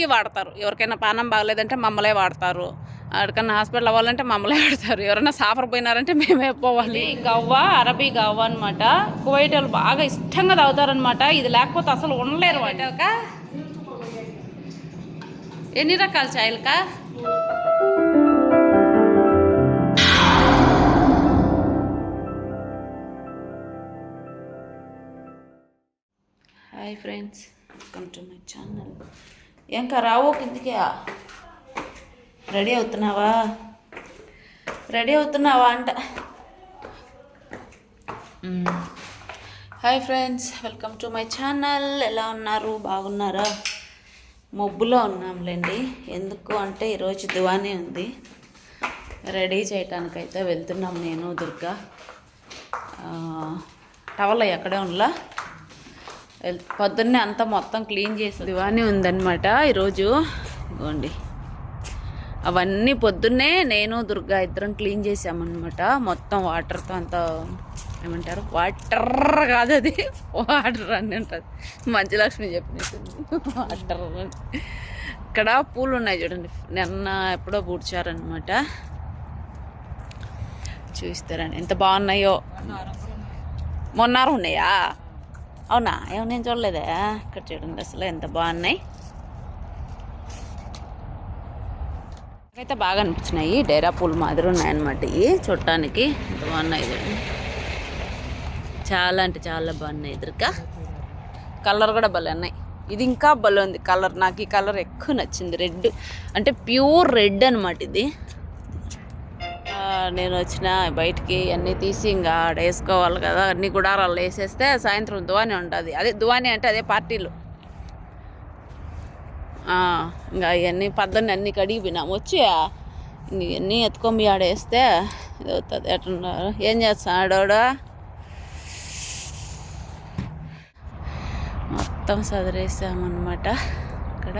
అన్నిటికీ వాడతారు. ఎవరికైనా పానం బాగలేదంటే మమ్మలే వాడతారు. ఎక్కడికన్నా హాస్పిటల్ అవ్వాలంటే మమ్మల్నే వాడతారు. ఎవరైనా సాఫర్ పోయినారంటే మేమే పోవాలి. గవ్వ అరబీ గవ్వ అనమాట కువైట్ వాళ్ళు బాగా ఇష్టంగా తాగుతారనమాట ఇది లేకపోతే అసలు ఉండలేరు వాటిక ఎన్ని రకాల చాయలకా hi friends welcome to my channel. ఇంకా రావో కిందికి రెడీ అవుతున్నావా? రెడీ అవుతున్నావా అంట. Hi friends welcome to my channel. ఎలా ఉన్నారు? బాగున్నారా? మబ్బులో ఉన్నాంలేండి. ఎందుకు అంటే ఈరోజు దువానే ఉంది. రెడీ చేయటానికైతే వెళ్తున్నాం నేను దుర్గా. టవల్ అక్కడే ఉండలా? పొద్దున్నే అంతా మొత్తం క్లీన్ చేసి దివాణి ఉందన్నమాట ఈరోజు. ఇగోండి అవన్నీ పొద్దున్నే నేను దుర్గా ఇద్దరం క్లీన్ చేసామన్నమాట. మొత్తం వాటర్తో అంతా ఏమంటారు? వాటర్ కాదు అది. వాటర్ అని ఉంటుంది మంచులక్ష్మి చెప్పినట్టుంది. వాటర్ అని. ఇక్కడ పూలు ఉన్నాయి చూడండి. నిన్న ఎప్పుడో పూడ్చారనమాట చూస్తారని ఎంత బాగున్నాయో. మొన్నారు ఉన్నాయా? అవునా? ఏమో నేను చూడలేదా. ఇక్కడ చూడండి అసలు ఎంత బాగున్నాయి. అయితే బాగా అనిపించినాయి. డేరా పూలు మాదిరి ఉన్నాయన్నమాట ఇవి. చూడటానికి ఎంత బాగున్నాయి చూడండి చాలా అంటే చాలా బాగున్నాయి ఎదురుగా. కలర్ కూడా భలే ఉన్నాయి. ఇది ఇంకా భలే ఉంది. కలర్ నాకు ఈ కలర్ ఎక్కువ నచ్చింది. రెడ్. అంటే ప్యూర్ రెడ్ అనమాట ఇది. నేను వచ్చిన బయటికి అన్నీ తీసి ఇంకా ఆడ వేసుకోవాలి కదా అన్ని గుడారాలు వేసేస్తే సాయంత్రం దువాని ఉంటుంది. అదే దువాని అంటే అదే పార్టీలు. ఇంకా ఇవన్నీ పద్దన్ని అన్నీ కడిగి పోయినాము వచ్చి ఇవన్నీ ఎత్తుకొని ఆడ వేస్తే ఇది అవుతుంది. ఎట్లున్నారు? ఏం చేస్తాడు ఆడోడు మొత్తం చదిరేసామన్నమాట ఇక్కడ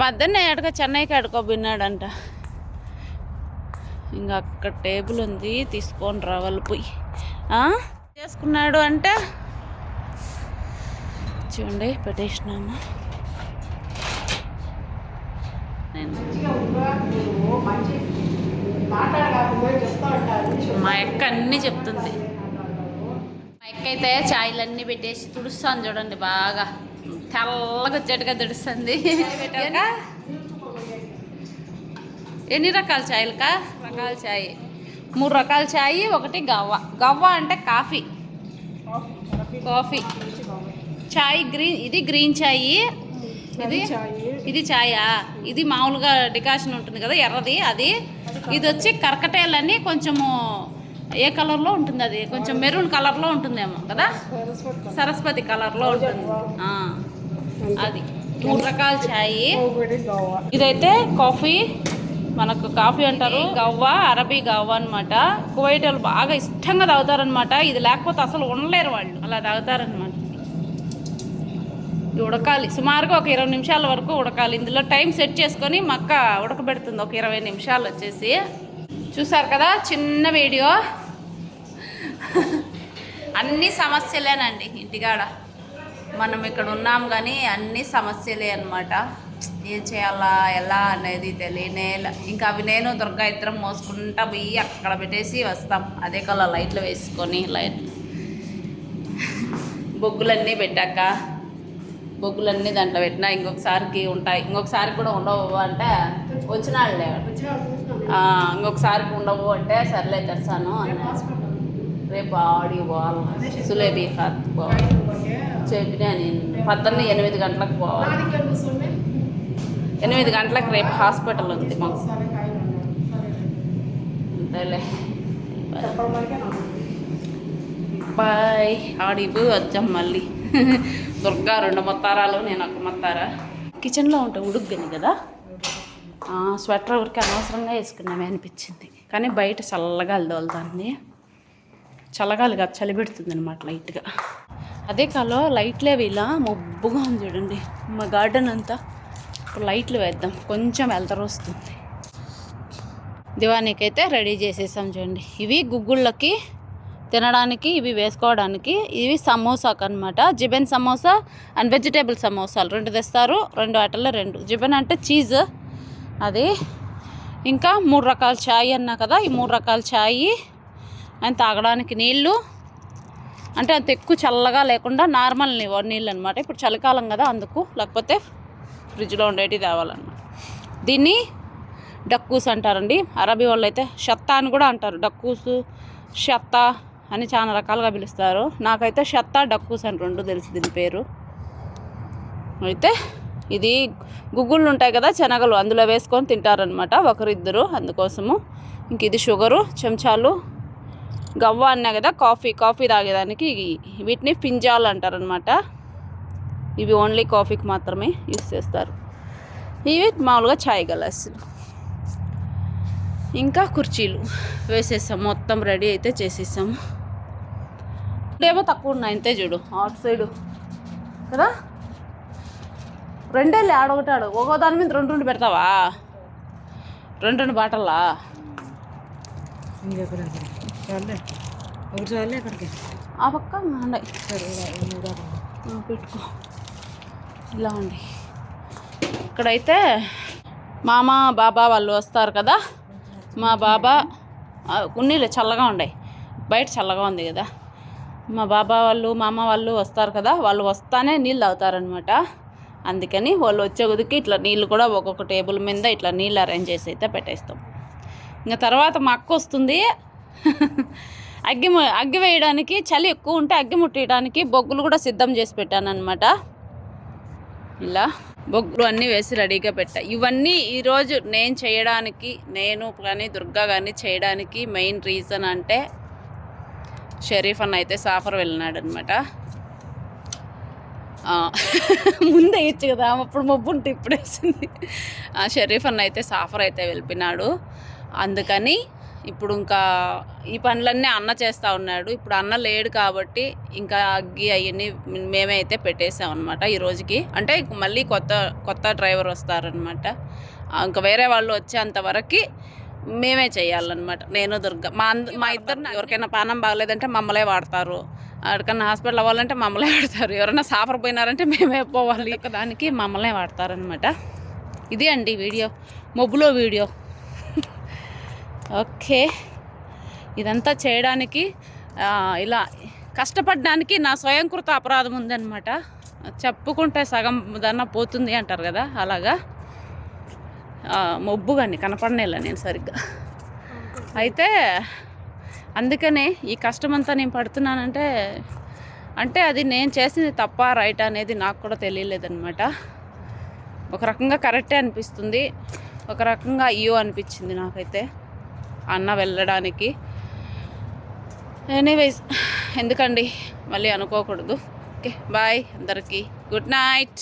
మధ్యనే ఎడక చెన్నైకి ఎడుకోబోయినాడంట ఇంకా అక్కడ టేబుల్ ఉంది తీసుకొని రావాలి పోయి. ఆ? చేసుకున్నాడు అంటే. చూడండి పెట్టేసినాము మా అక్క అన్నీ చెప్తుంది. మా అక్క అయితే ఛాయలన్నీ పెట్టేసి తుడుస్తాను చూడండి బాగా. తెల్లగా వచ్చేట్టుగా తుడుస్తుంది. ఎన్ని రకాల ఛాయలకా రకాల ఛాయ్ మూడు రకాల ఛాయ్ ఒకటి గవ్వ. గవ్వ అంటే కాఫీ. కాఫీ. ఛాయ్ గ్రీన్ ఇది గ్రీన్ ఛాయ్ ఇది? ఇది ఛాయా ఇది మామూలుగా డికాషన్ ఉంటుంది కదా ఎర్రది అది. ఇది వచ్చి కరకటాయలని కొంచెము ఏ కలర్లో ఉంటుంది అది? కొంచెం మెరూన్ కలర్లో ఉంటుందేమో కదా? సరస్వతి. కలర్లో ఉంటుంది. అది. మూడు రకాల ఛాయ్ ఇదైతే కాఫీ. మనకు కాఫీ అంటారు. గవ్వ అరబీ గవ్వ అనమాట కువైట్ వాళ్ళు బాగా ఇష్టంగా తాగుతారనమాట ఇది లేకపోతే అసలు ఉండలేరు వాళ్ళు. అలా తాగుతారనమాట ఇది ఉడకాలి. సుమారుగా ఒక ఇరవై నిమిషాల వరకు ఉడకాలి. ఇందులో టైం సెట్ చేసుకొని మక్క ఉడకబెడుతుంది. ఒక ఇరవై నిమిషాలు వచ్చేసి. చూసారు కదా చిన్న వీడియో. అన్ని సమస్యలేనండి ఇంటికాడ. మనం ఇక్కడ ఉన్నాం కానీ అన్ని సమస్యలే అనమాట ఏం చేయాలా ఎలా అనేది తెలియనే ఇంకా అవి నేను దుర్గా ఇద్దరం మోసుకుంటా పోయి అక్కడ పెట్టేసి వస్తాం. అదే కల లైట్లు వేసుకొని లైట్ బొగ్గులన్నీ పెట్టాక బొగ్గులన్నీ దాంట్లో పెట్టినా ఇంకొకసారికి ఉంటాయి. ఇంకొకసారి కూడా ఉండవు అంటే వచ్చిన వాళ్ళే ఇంకొకసారికి ఉండవు అంటే సర్లే తెస్తాను రేపు ఆడి పోవాలి. సులేబీ ఖాత్ పోవాలి. చెప్పినా నేను పద్దెనిమిది ఎనిమిది గంటలకు పోవాలి. ఎనిమిది గంటలకు రేపు హాస్పిటల్ ఉంది మాకు. అంతేలే. బాయ్. ఆడిపోయి వచ్చాం మళ్ళీ. దుర్గా రెండు మొత్తారాలు నేను ఒక మొత్తారా. కిచెన్లో ఉంటే ఉడుగ్గాను కదా? స్వెటర్ ఊరికి అనవసరంగా వేసుకున్నామే అనిపించింది. కానీ బయట చల్లగాలి దోలుతుంది చల్లగాలి కాదు చలి పెడుతుంది అనమాట లైట్గా. అదే కాలో లైట్లే ఇలా మబ్బుగా ఉంది చూడండి. మా గార్డెన్ అంతా. ఇప్పుడు లైట్లు వేద్దాం. కొంచెం వెళ్తరు వస్తుంది. దివానీకి అయితే రెడీ చేసేసాం చూడండి. ఇవి గుగ్గుళ్ళకి తినడానికి ఇవి వేసుకోవడానికి ఇవి సమోసాకు అనమాట జిబెన్ సమోసా అండ్ వెజిటేబుల్ సమోసాలు. రెండు తెస్తారు రెండు వాటిల్లో రెండు. జిబెన్ అంటే చీజ్ అది. ఇంకా మూడు రకాల ఛాయ్ అన్నా కదా ఈ మూడు రకాల ఛాయ్ అండ్ తాగడానికి నీళ్ళు. అంటే అంత ఎక్కువ చల్లగా లేకుండా నార్మల్ నీళ్ళు అనమాట ఇప్పుడు చలికాలం కదా అందుకు. లేకపోతే ఫ్రిడ్జ్లో ఉండేవి తేవాలన్నమాట. దీన్ని డక్కూస్ అంటారండి. అరబీ వాళ్ళు అయితే షత్తా అని కూడా అంటారు. డక్కూసు షత్తా అని చాలా రకాలుగా పిలుస్తారు. నాకైతే షత్తా డక్కూస్ అని రెండు తెలుసు దీని పేరు. అయితే ఇది గుగ్గుళ్ళు ఉంటాయి కదా శనగలు అందులో వేసుకొని తింటారనమాట ఒకరిద్దరు. అందుకోసము ఇంక ఇది షుగరు చెంచాలు గవ్వ అన్నా కదా కాఫీ కాఫీ తాగేదానికి వీటిని ఫింజాలు అంటారనమాట ఇవి ఓన్లీ కాఫీకి మాత్రమే యూస్ చేస్తారు. ఇవి మామూలుగా ఛాయ్ గ్లాసులు ఇంకా కుర్చీలు వేసేసాం. మొత్తం రెడీ అయితే చేసేసాము ఇప్పుడేమో తక్కువ ఉన్నాయి. అంతే చూడు. Outside. కదా? రెండే ఆడొకటి ఆడు. ఒక్కో దాని మీద రెండు రెండు పెడతావా? రెండు రెండు బాటల్లా? ఆ పక్క ఉన్నాయి పెట్టుకో. ఇలా ఉంది. ఇక్కడైతే మామ బాబా వాళ్ళు వస్తారు కదా. మా బాబా ఆ, ఉన్నీలే చల్లగా ఉన్నాయి. బయట చల్లగా ఉంది కదా. మా బాబా వాళ్ళు మామ వాళ్ళు వస్తారు కదా. వాళ్ళు వస్తానే నీళ్ళు తాగుతారనమాట అందుకని వాళ్ళు వచ్చే కొద్దికి ఇట్లా నీళ్ళు కూడా ఒక్కొక్క టేబుల్ మీద ఇట్లా నీళ్ళు అరేంజ్ చేసి అయితే పెట్టేస్తాం. ఇంకా తర్వాత మా అక్క వస్తుంది. అగ్గి ము- అగ్గి వేయడానికి చలి ఎక్కువ ఉంటే అగ్గి ముట్టేయడానికి బొగ్గులు కూడా సిద్ధం చేసి పెట్టాను అనమాట ఇలా బొగ్గులు అన్నీ వేసి రెడీగా పెట్టా. ఇవన్నీ ఈరోజు నేను చేయడానికి నేను కానీ దుర్గా కానీ చేయడానికి మెయిన్ రీజన్ అంటే షరీఫ్ అన్న అయితే సాఫర్ వెళ్ళినాడు అనమాట ముందే ఇచ్చు కదా అప్పుడు మబ్బు ఉంటే ఇప్పుడు వేసింది ఆ, షరీఫ్ అన్న అయితే సాఫర్ అయితే వెళ్ళిపోయినాడు. అందుకని ఇప్పుడు ఇంకా ఈ పనులన్నీ అన్న చేస్తూ ఉన్నాడు. ఇప్పుడు అన్న లేడు కాబట్టి ఇంకా అగ్గి అవన్నీ మేమే అయితే పెట్టేసాం అనమాట ఈ రోజుకి. అంటే మళ్ళీ కొత్త కొత్త డ్రైవర్ వస్తారనమాట ఇంకా వేరే వాళ్ళు వచ్చేంత వరకు మేమే చేయాలన్నమాట. నేను దుర్గా మా అంద మా ఇద్దరు ఎవరికైనా పానం బాగలేదంటే మమ్మల్నే వాడతారు. ఎక్కడికన్నా హాస్పిటల్ అవ్వాలంటే మమ్మల్నే వాడతారు. ఎవరైనా సాఫర్ పోయినారంటే మేమే పోవాలి. దానికి మమ్మల్నే వాడతారనమాట ఇది అండి వీడియో. మొబులో వీడియో. ఓకే. ఇదంతా చేయడానికి ఇలా కష్టపడడానికి నా స్వయంకృత అపరాధం ఉందన్నమాట. చెప్పుకుంటే సగం దన్న పోతుంది అంటారు కదా అలాగా? మొబ్బు కానీ కనపడనేలా నేను సరిగ్గా. అయితే అందుకనే ఈ కష్టమంతా నేను పడుతున్నానంటే అంటే అది నేను చేసింది తప్ప రైట్ అనేది నాకు కూడా తెలియలేదన్నమాట. ఒక రకంగా కరెక్టే అనిపిస్తుంది. ఒక రకంగా అయ్యో అనిపించింది నాకైతే. అన్న వెళ్ళడానికి. ఎనీవేస్ ఎందుకండి? మళ్ళీ అనుకోకూడదు. ఓకే బాయ్ అందరికీ. Good night